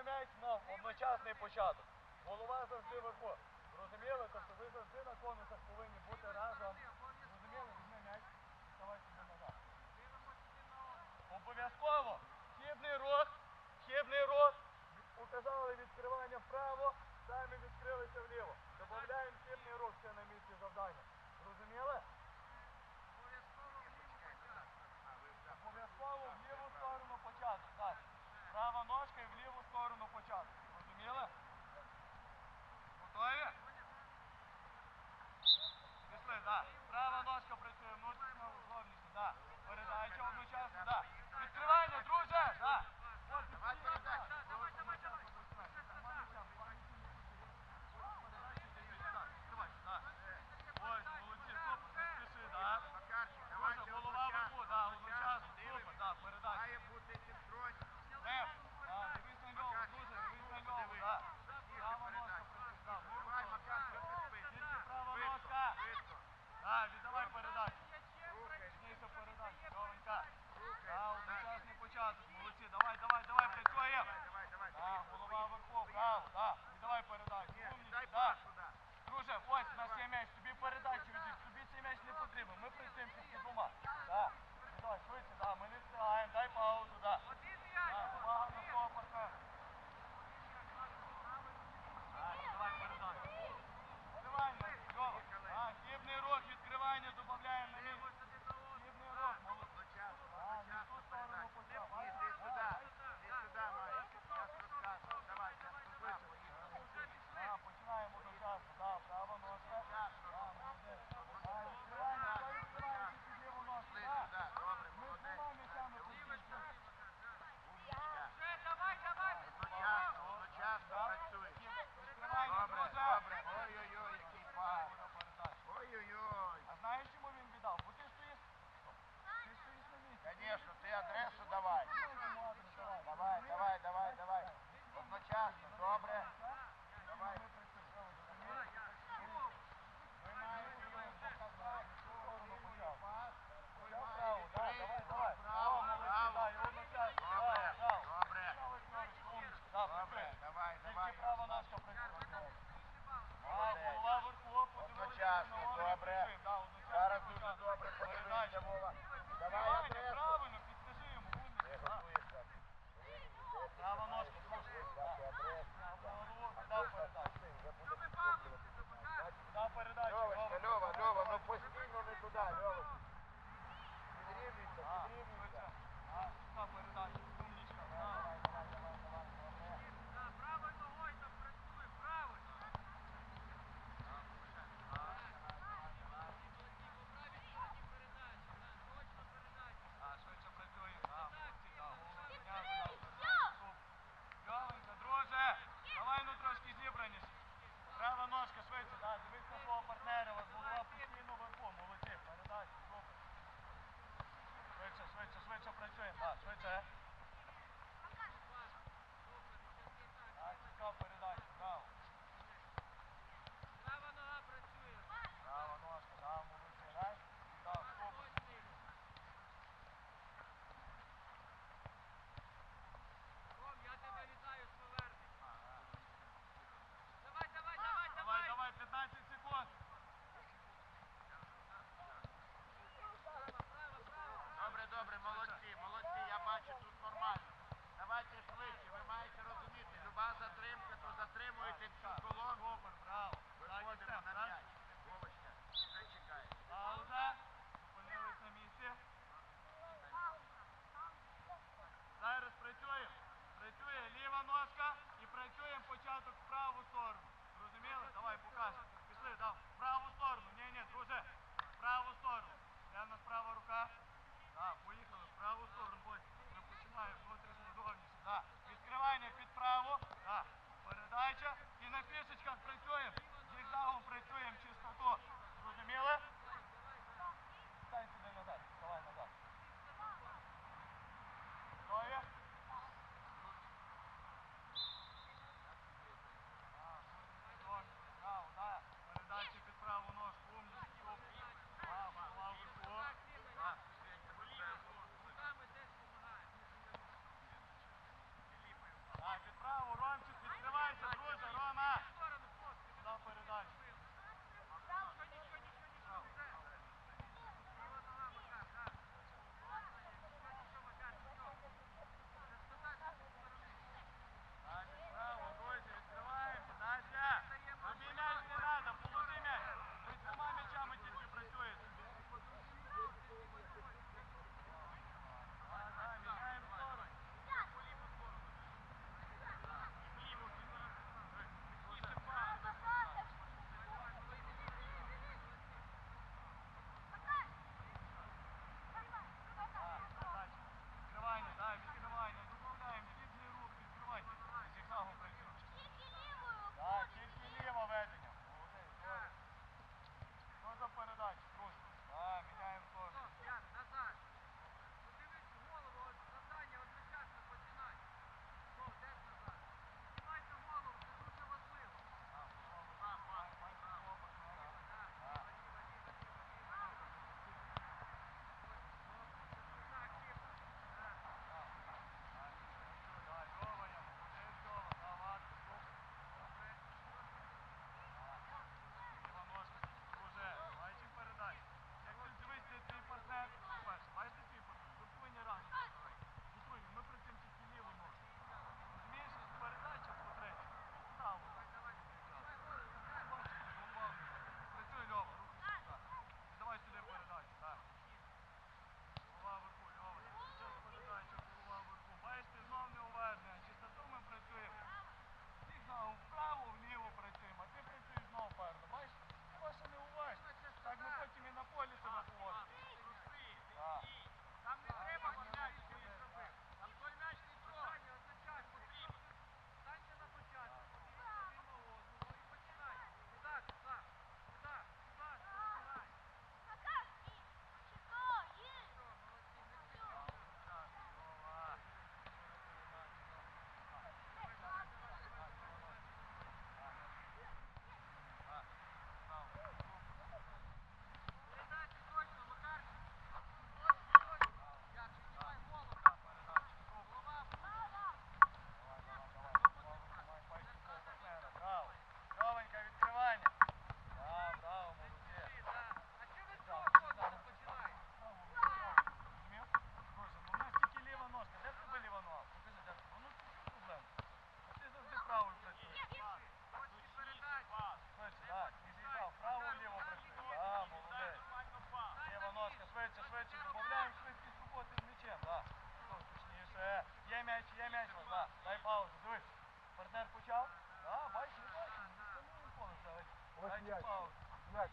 Підбиває на одночасний початок. Голова завжди вверху. Розуміли, то що ви завжди на конусах повинні бути разом. Розуміли, візьми м'яч. Давайте назад. Обов'язково. Хібний рост. Хібний рост. Указали відкривання вправо, самі відкрилися вліво. Добавляємо хібний рух, це на місці завдання. Ось м'яч. М'яч.